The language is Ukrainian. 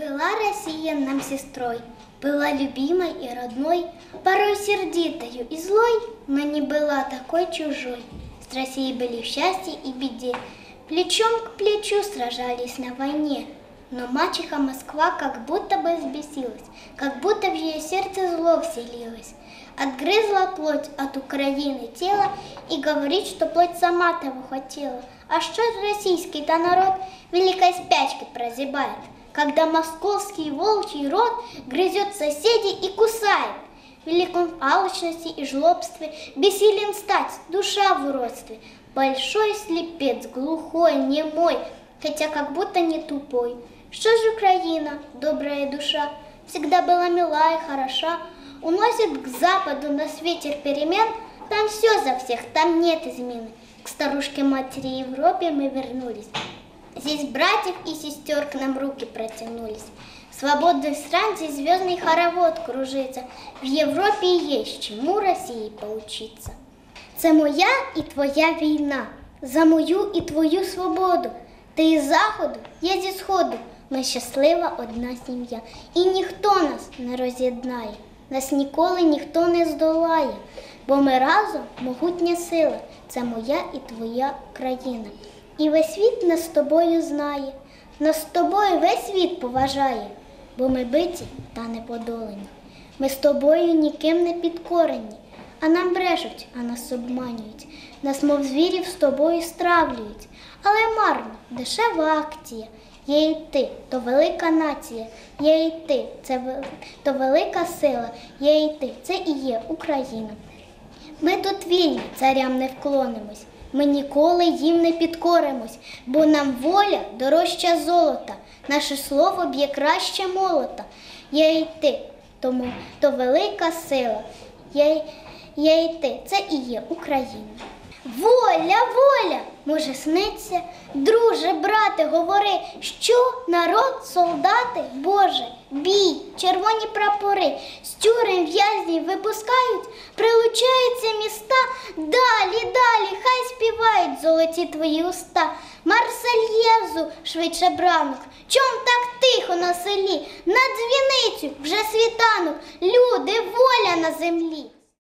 Была Россия нам сестрой, была любимой и родной, порой сердитою и злой, но не была такой чужой. С Россией были в счастье и беде, плечом к плечу сражались на войне. Но мачеха Москва как будто бы взбесилась, как будто в ее сердце зло вселилось. Отгрызла плоть от Украины тело и говорит, что плоть сама того хотела. А что российский-то народ великой спячкой прозябает, когда московский волчий род грызет соседей и кусает? В великом алчности и жлобстве бессилен стать, душа в уродстве. Большой слепец, глухой, немой, хотя как будто не тупой. Что же Украина, добрая душа, всегда была мила и хороша, уносит к западу на ветер перемен, там все за всех, там нет измены. К старушке матери Европе мы вернулись. Здесь братьев и сестер к нам руки протянулись. Свободных стран здесь звездный хоровод кружится. В Європі є чому Росії поучиться. Це моя і твоя війна, за мою і твою свободу. Ти із заходу, я зі сходу. Ми щаслива одна сім'я. І ніхто нас не роз'єднає, нас ніколи ніхто не здолає, бо ми разом могутня сила. Це моя і твоя країна. І весь світ нас з тобою знає, нас з тобою весь світ поважає, бо ми биті та не подолані. Ми з тобою ніким не підкорені, а нам брешуть, а нас обманюють. Нас, мов звірів, з тобою стравлюють. Але марно, дешева акція. Є і ти, то велика нація, є і ти, це то велика сила, є і ти, це і є Україна. Ми тут вільні, царям не вклонимось. Ми ніколи їм не підкоримось, бо нам воля дорожча золота, наше слово б'є краще молота. Я й ти, тому то велика сила. Я, я й ти, це і є Україна. Воля, воля, може сниться, друже, брате, говори, що народ, солдати, Боже, бій, червоні прапори, з тюрем в'язнів випускають, прилучаються міста, далі, далі, співають золоті твої уста. Марсельєзу, швидше бранок, чом так тихо на селі, на дзвіницю вже світанок, люди, воля на землі.